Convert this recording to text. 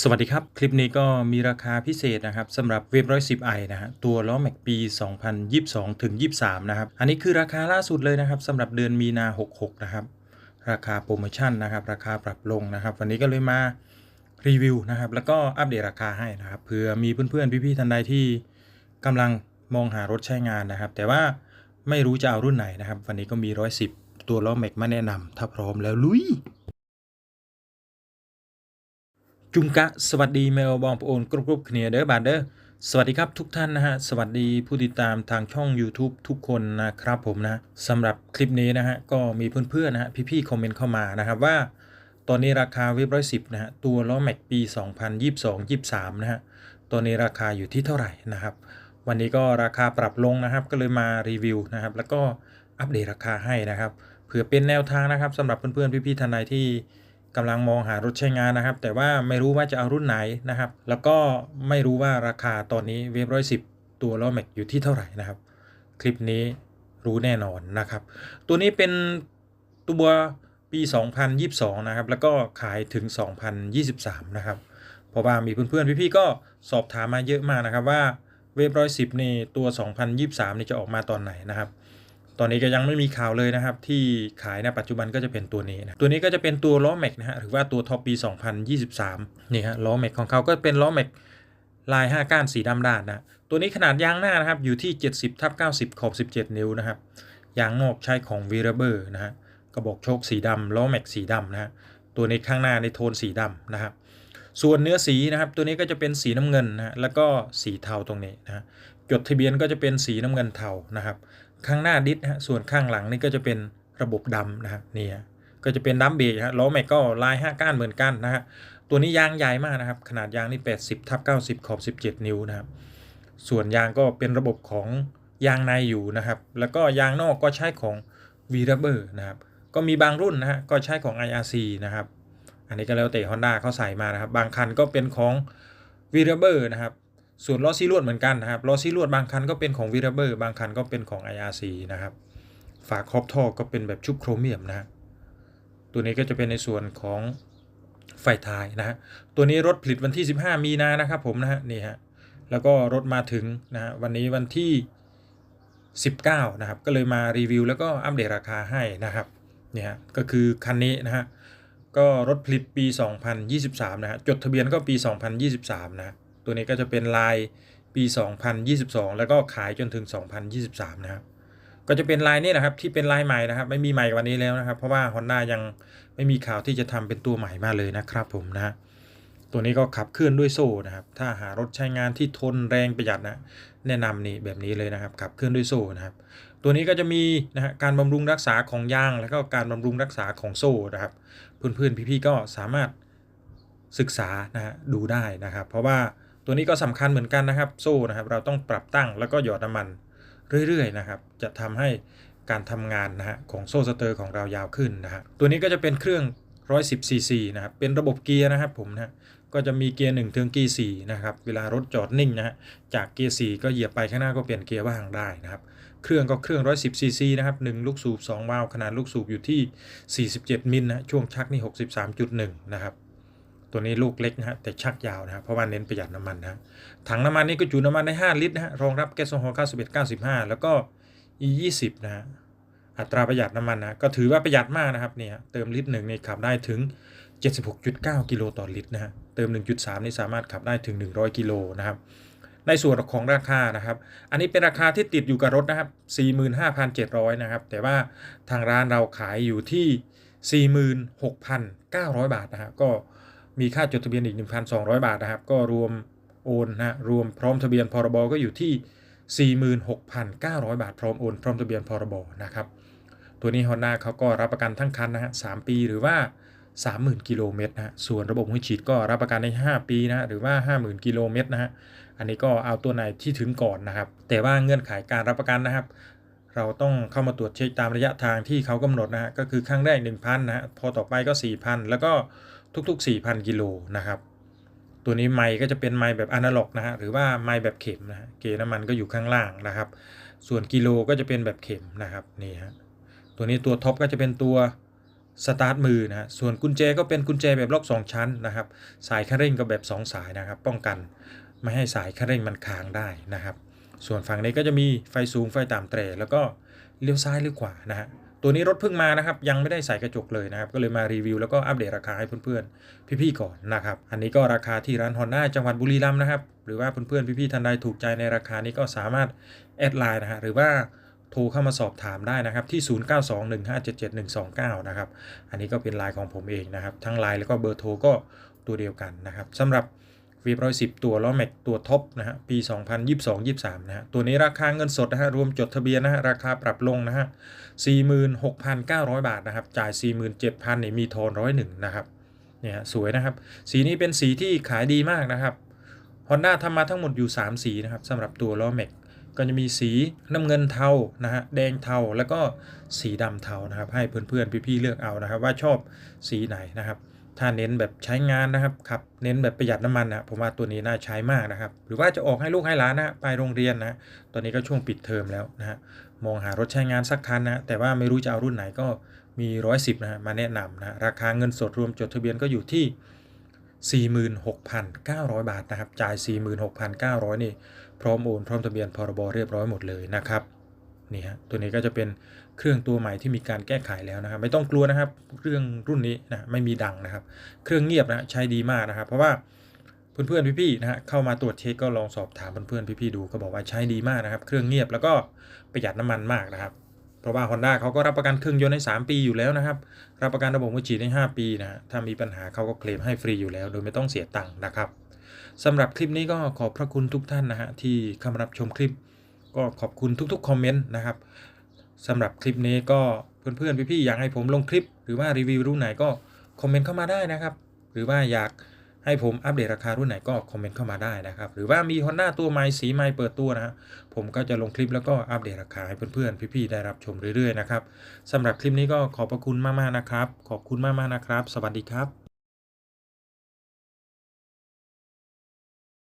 สวัสดีครับ คลิปนี้ก็มีราคาพิเศษนะครับสำหรับเว็บร้อยสิบไอนะฮะตัวล้อแม็กปี 2022ถึง23 นะครับ อันนี้คือราคาล่าสุดเลยนะครับสำหรับเดือนมีนา 66 นะครับ ราคาโปรโมชั่นนะครับ ราคาปรับลงนะครับ วันนี้ก็เลยมารีวิวนะครับ แล้วก็อัปเดตราคาให้นะครับเผื่อมีเพื่อนๆ พี่ๆท่านใดที่กำลังมองหารถใช้งานนะครับ แต่ว่าไม่รู้จะเอารุ่นไหนนะครับ วันนี้ก็มี 110 ตัวล้อแม็กมาแนะนำถ้าพร้อมแล้วลุย จุงกะสวัสดีแมวบองโอนกรุบกรุบเคลียเด้อบาดเด้อสวัสดีครับทุกท่านนะฮะสวัสดีผู้ติดตามทางช่อง YouTube ทุกคนนะครับผมนะสำหรับคลิปนี้นะฮะก็มีเพื่อนๆนะฮะพี่ๆคอมเมนต์เข้ามานะครับว่า ตอนนี้ราคาเว็บร้อยสิบนะฮะตัวล้อแม็กปี 2022-23นะฮะตัวนี้ราคาอยู่ที่เท่าไหร่นะครับ วันนี้ก็ราคาปรับลงนะครับก็เลยมารีวิวนะครับแล้วก็อัปเดตราคาให้นะครับเผื่อเป็นแนวทางนะครับสำหรับเพื่อนๆพี่ๆท่านใดที่ กำลังมองหารถใช้งานนะครับ แต่ว่าไม่รู้ว่าจะเอารุ่นไหนนะครับ แล้วก็ไม่รู้ว่าราคาตอนนี้เวฟร้อยสิบตัวล้อแม็กอยู่ที่เท่าไหร่นะครับ คลิปนี้รู้แน่นอนนะครับ ตัวนี้เป็นตัวปี 2022 นะครับ แล้วก็ขายถึง 2023 นะครับ เพราะว่ามีเพื่อนๆ พี่ๆ ก็สอบถามมาเยอะมากนะครับว่าเวฟร้อยสิบในี่ตัว 2023 นี่จะออกมาตอนไหนนะครับ ตอนนี้ก็ยังไม่มีข่าวเลยนะครับ ที่ขายในปัจจุบันก็จะเป็นตัวนี้นะตัวนี้ก็จะเป็นตัวล้อแม็กนะฮะหรือว่าตัวท็อปปี 2023 นี่ฮะล้อแม็กของเขาก็เป็นล้อแม็กลาย 5 ก้านสีดำด้านนะตัวนี้ขนาดยางหน้านะครับอยู่ที่ 70ทับ90 ขอบ 17 นิ้วนะครับยางนอกใช้ของวีรเบอร์นะฮะกระบอกโชคสีดำล้อแม็กสีดำนะฮะตัวนี้ข้างหน้าในโทนสีดำนะครับส่วนเนื้อสีนะครับตัวนี้ก็จะเป็นสีน้ำเงินนะแล้วก็สีเทาตรงนี้นะฮะจดทะเบียนก็จะเป็นสีน้ำเงินเทานะครับ ข้างหน้าดิสฮะส่วนข้างหลังนี่ก็จะเป็นระบบดำนะครับนี่ฮะก็จะเป็นดัมเบรกฮะล้อแม็กก็ลาย5ก้านเหมือนกันนะฮะตัวนี้ยางใหญ่มากนะครับ ขนาดยางนี่ 80ทับ90 ขอบ 17 นิ้วนะครับ ส่วนยางก็เป็นระบบของยางในอยู่นะครับ แล้วก็ยางนอกก็ใช้ของ v r u b b e r นะครับ ก็มีบางรุ่นนะฮะก็ใช้ของ IRC นะครับ อันนี้ก็แล้วแต่ Honda เขาใส่มานะครับ บางคันก็เป็นของ v r u b b e r นะครับ ส่วนล้อซีลวดเหมือนกันนะครับล้อซีลวดบางคันก็เป็นของวีรเบอร์บางคันก็เป็นของ IRC นะครับ ฝาครอบท่อก็เป็นแบบชุบโครเมียมนะตัวนี้ก็จะเป็นในส่วนของไฟท้ายนะฮะตัวนี้รถผลิตวันที่ 15 มีนานะครับผมนะฮะนี่ฮะแล้วก็รถมาถึงนะฮะวันนี้วันที่ 19 นะครับ ก็เลยมารีวิว แล้วก็อัปเดตราคาให้นะครับเนี่ยฮะก็คือคันนี้นะฮะก็รถผลิตปี 2023 นะฮะจดทะเบียนก็ปี 2023 นะฮะ ตัวนี้ก็จะเป็นลายปี 2022 แล้วก็ขายจนถึง 2023 นะครับ ก็จะเป็นลายนี้นะครับที่เป็นลายใหม่นะครับ ไม่มีใหม่กว่านี้แล้วนะครับ เพราะว่า Honda ยังไม่มีข่าวที่จะทำเป็นตัวใหม่มาเลยนะครับผมนะตัวนี้ก็ขับเคลื่อนด้วยโซ่นะครับ ถ้าหารถใช้งานที่ทนแรงประหยัดนะแนะนำนี่แบบนี้เลยนะครับขับเคลื่อนด้วยโซ่นะครับ ตัวนี้ก็จะมีนะฮะการบำรุงรักษาของยาง แล้วก็การบำรุงรักษาของโซ่นะครับเพื่อนๆพี่ๆก็สามารถศึกษานะฮะดูได้นะครับ เพราะว่า ตัวนี้ก็สำคัญเหมือนกันนะครับ โซ่นะครับ เราต้องปรับตั้งแล้วก็หยอดน้ำมันเรื่อยๆนะครับ จะทำให้การทำงานนะฮะของโซ่สเตอร์ของเรายาวขึ้นนะฮะตัวนี้ก็จะเป็นเครื่อง 110 cc นะครับ เป็นระบบเกียร์นะครับผมนะก็จะมีเกียร์1ถึงเกียร์4นะครับ เวลารถจอดนิ่งนะฮะ จากเกียร์4ก็เหยียบไปข้างหน้าก็เปลี่ยนเกียร์ว่างได้นะครับ เครื่องก็เครื่อง 110 cc นะครับ 1 ลูกสูบ 2 วาล์วขนาดลูกสูบอยู่ที่ 47 มิลนะ ช่วงชักนี่ 63.1 นะครับ ตัวนี้ลูกเล็กนะฮะแต่ชักยาวนะครับเพราะว่าเน้นประหยัดน้ำมันนะถังน้ำมันนี่ก็จุน้ำมันได้ 5 ลิตรนะฮะรองรับแก๊สโซฮอล์91 95 แล้วก็ e 20 นะฮะอัตราประหยัดน้ำมันนะก็ถือว่าประหยัดมากนะครับเนี่ยเติมลิตรหนึ่งนี่ขับได้ถึง 76.9 กิโลต่อลิตรนะฮะเติม 1.3 นี่สามารถขับได้ถึง 100 กิโลนะครับในส่วนของราคานะครับ อันนี้เป็นราคาที่ติดอยู่กับรถนะครับ 45,700 นะครับ แต่ว่าทางร้านเราขายอยู่ที่ 46,900 บาทนะฮะก็ มีค่าจดทะเบียนอีก 1,200 บาทนะครับ ก็รวมโอนนะรวมพร้อมทะเบียนพรบก็อยู่ที่ 46,900 บาทพร้อมโอนพร้อมทะเบียนพรบนะครับตัวนี้ Honda เขาก็รับประกันทั้งคันนะฮะ3ปีหรือว่า 30,000 กิโลเมตรนะฮะส่วนระบบหัวฉีดก็รับประกันใน 5 ปีนะหรือว่า 50,000 กิโลเมตรนะฮะอันนี้ก็เอาตัวไหนที่ถึงก่อนนะครับ แต่ว่าเงื่อนไขการรับประกันนะครับ เราต้องเข้ามาตรวจเช็คตามระยะทางที่เขากำหนดนะฮะก็คือครั้งแรก 1,000นะฮะพอต่อไปก็ 4,000 แล้วก็ ทุกๆ 4,000 กิโลนะครับ ตัวนี้ไมค์ก็จะเป็นไมค์แบบอนาล็อกนะฮะหรือว่าไมค์แบบเข็มนะฮะเกณฑ์น้ำมันก็อยู่ข้างล่างนะครับ ส่วนกิโลก็จะเป็นแบบเข็มนะครับนี่ฮะตัวนี้ตัวท็อปก็จะเป็นตัวสตาร์ทมือนะฮะส่วนกุญแจก็เป็นกุญแจแบบล็อก 2 ชั้นนะครับ สายคันเร่งก็แบบ 2 สายนะครับ ป้องกันไม่ให้สายคันเร่งมันค้างได้นะครับ ส่วนฝั่งนี้ก็จะมีไฟสูงไฟต่ำเตรแล้วก็เลี้ยวซ้ายเลี้ยวขวานะฮะ ตัวนี้รถเพิ่งมานะครับ ยังไม่ได้ใส่กระจกเลยนะครับ ก็เลยมารีวิวแล้วก็อัปเดตราคาให้เพื่อนๆ พี่ๆก่อนนะครับ อันนี้ก็ราคาที่ร้านฮอนด้าจังหวัดบุรีรัมย์นะครับ หรือว่าเพื่อนๆพี่ๆท่านใดถูกใจในราคานี้ก็สามารถแอดไลน์นะฮะหรือว่าโทรเข้ามาสอบถามได้นะครับที่ 0921577129 นะครับ อันนี้ก็เป็นไลน์ของผมเองนะครับ ทั้งไลน์แล้วก็เบอร์โทรก็ตัวเดียวกันนะครับสำหรับ วีร้อยสิบตัวล้อแม็กตัวท็อปนะฮะปี 2022-23นะฮะตัวนี้ราคาเงินสดนะฮะรวมจดทะเบียนนะฮะราคาปรับลงนะฮะ46,900 บาทนะครับจ่าย 47,000นี่มีทอนร้อยหนึ่งนะครับเนี่ยฮะสวยนะครับ สีนี้เป็นสีที่ขายดีมากนะครับ Honda ทำมาทั้งหมดอยู่ 3 สีนะครับสำหรับตัวล้อแม็กก็จะมีสีน้ำเงินเทานะฮะแดงเทาแล้วก็สีดำเทานะครับ ให้เพื่อนๆพี่ๆเลือกเอานะครับ ว่าชอบสีไหนนะครับ ถ้าเน้นแบบใช้งานนะครับขับเน้นแบบประหยัดน้ำมันนะผมว่าตัวนี้น่าใช้มากนะครับ หรือว่าจะออกให้ลูกให้หลานนะไปโรงเรียนนะตอนนี้ก็ช่วงปิดเทอมแล้วนะฮะมองหารถใช้งานสักคันนะแต่ว่าไม่รู้จะเอารุ่นไหนก็มีร้อยสิบนะฮะมาแนะนำนะราคาเงินสดรวมจดทะเบียนก็อยู่ที่ 46,900 บาทนะครับจ่าย 46,900 นี่พร้อมโอนพร้อมทะเบียนพรบเรียบร้อยหมดเลยนะครับ นี่ฮะตัวนี้ก็จะเป็นเครื่องตัวใหม่ที่มีการแก้ไขแล้วนะครับ ไม่ต้องกลัวนะครับเครื่องรุ่นนี้นะไม่มีดังนะครับ เครื่องเงียบนะใช้ดีมากนะครับ เพราะว่าเพื่อนๆพี่ๆนะฮะเข้ามาตรวจเช็คก็ลองสอบถามเพื่อนๆพี่ๆดูก็บอกว่าใช้ดีมากนะครับ เครื่องเงียบแล้วก็ประหยัดน้ำมันมากนะครับ เพราะว่า Honda เขาก็รับประกันเครื่องยนต์ให้3ปีอยู่แล้วนะครับรับประกันระบบหัวฉีดให้5ปีนะฮะถ้ามีปัญหาเขาก็เคลมให้ฟรีอยู่แล้ว โดยไม่ต้องเสียตังค์นะครับสำหรับคลิปนี้ก็ขอบพระคุณทุกท่านนะฮะที่เข้ามารับชมคลิป ก็ขอบคุณทุกๆคอมเมนต์นะครับสำหรับคลิปนี้ก็เพื่อนๆพี่ๆอยากให้ผมลงคลิป หรือว่ารีวิวรุ่นไหนก็คอมเมนต์เข้ามาได้นะครับ หรือว่าอยากให้ผมอัปเดตราคารุ่นไหนก็คอมเมนต์เข้ามาได้นะครับ หรือว่ามี Honda ตัวใหม่สีใหม่เปิดตัวนะฮะผมก็จะลงคลิปแล้วก็อัปเดตราคาให้เพื่อนๆพี่ๆได้รับชมเรื่อยๆนะครับสำหรับคลิปนี้ก็ขอบพระคุณมากๆนะครับ ขอบคุณมากๆนะครับ สวัสดีครับ